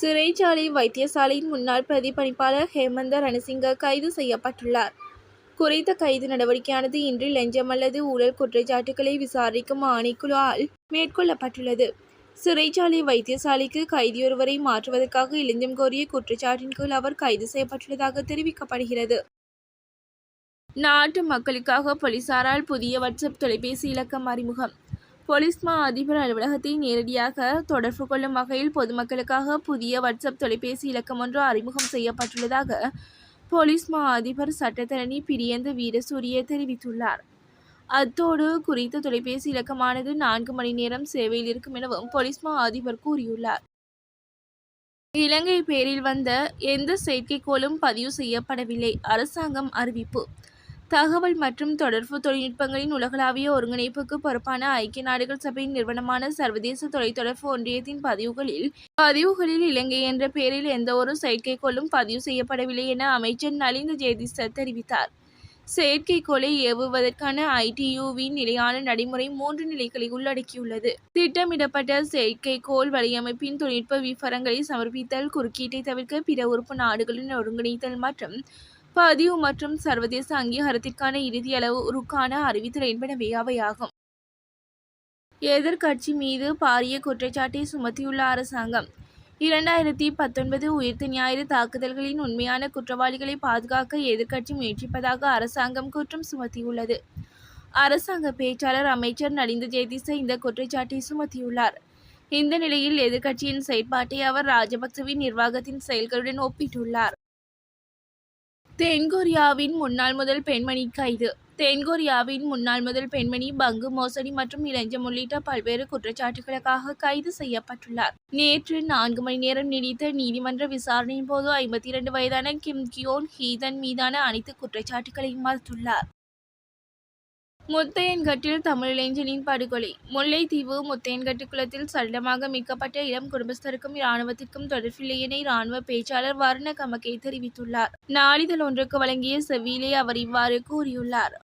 சிறைச்சாலை வைத்தியசாலையின் முன்னாள் பிரதி பணிப்பாளர் ஹேமந்த ரணசிங்க கைது செய்யப்பட்டுள்ளார். குறித்த கைது நடவடிக்கையானது இன்று லஞ்சம் அல்லது ஊழல் குற்றச்சாட்டுகளை விசாரிக்கும் ஆணைக்குழுவால் மேற்கொள்ளப்பட்டுள்ளது. சிறைச்சாலை வைத்தியசாலைக்கு கைதியொருவரை மாற்றுவதற்காக இளஞ்சம் கோரிய குற்றச்சாட்டின் கீழ் அவர் கைது செய்யப்பட்டுள்ளதாக தெரிவிக்கப்படுகிறது. நாட்டு மக்களுக்காக போலீசாரால் புதிய வாட்ஸ்அப் தொலைபேசி இலக்கம் அறிமுகம். போலீஸ் மா அதிபர் அலுவலகத்தை நேரடியாக தொடர்பு கொள்ளும் வகையில் பொதுமக்களுக்காக புதிய வாட்ஸ்அப் தொலைபேசி இலக்கம் ஒன்று அறிமுகம் செய்யப்பட்டுள்ளதாக போலீஸ் மா அதிபர் சட்டத்தரணி பிரியந்த வீரசூரிய தெரிவித்துள்ளார். அத்தோடு குறித்த தொலைபேசி இலக்கமானது நான்கு மணி நேரம் சேவையில் இருக்கும் எனவும் போலீஸ் மா அதிபர் கூறியுள்ளார். இலங்கை பேரில் வந்த எந்த செயற்கைக்கோளும் பதிவு செய்யப்படவில்லை அரசாங்கம் அறிவிப்பு. தகவல் மற்றும் தொடர்பு தொழில்நுட்பங்களின் உலகளாவிய ஒருங்கிணைப்புக்கு பொறுப்பான ஐக்கிய நாடுகள் சபையின் நிறுவனமான சர்வதேச தொலைத்தொடர்பு ஒன்றியத்தின் பதிவுகளில் பதிவுகளில் இலங்கை என்ற பெயரில் எந்தவொரு செயற்கைக்கோளும் பதிவு செய்யப்படவில்லை என அமைச்சர் நலிந்த ஜெயதிச தெரிவித்தார். செயற்கைக்கோளை ஏவுவதற்கான ஐடியுவின் நிலையான நடைமுறை மூன்று நிலைகளை உள்ளடக்கியுள்ளது. திட்டமிடப்பட்ட செயற்கைக்கோள் வலையமைப்பின் தொழில்நுட்ப விவரங்களை சமர்ப்பித்தல் குறுக்கீட்டை தவிர்க்க பிற உறுப்பு நாடுகளின் ஒருங்கிணைத்தல் மற்றும் பதிவு மற்றும் சர்வதேச அங்கீகாரத்திற்கான இறுதி அளவுருக்கான அறிவித்தல் என்பனவே அவையாகும் எதிர்க்கட்சி மீது பாரிய குற்றச்சாட்டை சுமத்தியுள்ள அரசாங்கம் இரண்டாயிரத்தி பத்தொன்பது உயிர்த்த ஞாயிறு தாக்குதல்களின் உண்மையான குற்றவாளிகளை பாதுகாக்க எதிர்க்கட்சி முயற்சிப்பதாக அரசாங்கம் குற்றம் சுமத்தியுள்ளது. அரசாங்க பேச்சாளர் அமைச்சர் நலிந்த ஜெயதிச இந்த குற்றச்சாட்டை சுமத்தியுள்ளார். இந்த நிலையில் எதிர்க்கட்சியின் செயற்பாட்டை அவர் ராஜபக்சவின் நிர்வாகத்தின் செயல்களுடன் ஒப்பிட்டுள்ளார். தென்கொரியாவின் முன்னாள் முதல் பெண்மணி கைது. தென்கொரியாவின் முன்னாள் முதல் பெண்மணி பங்கு மோசடி மற்றும் இளஞ்சம் உள்ளிட்ட பல்வேறு குற்றச்சாட்டுகளுக்காக கைது செய்யப்பட்டுள்ளார். நேற்று நான்கு மணி நேரம் நீடித்த நீதிமன்ற விசாரணையின் போது ஐம்பத்தி இரண்டு வயதான கிம் கியோன் ஹீதன் மீதான அனைத்து குற்றச்சாட்டுகளையும் மறுத்துள்ளார். முத்தையன்கட்டில் தமிழிளைஞனின் படுகொலை. முல்லைத்தீவு முத்தையன்கட்டு குளத்தில் சடலமாக மீட்கப்பட்ட இளம் குடும்பஸ்தருக்கும் இராணுவத்திற்கும் தொடர்பில்லை என இராணுவ பேச்சாளர் வர்ண கமகே தெரிவித்துள்ளார். நாளிதழ் ஒன்றுக்கு வழங்கிய செவ்வியிலே அவர் இவ்வாறு கூறியுள்ளார்.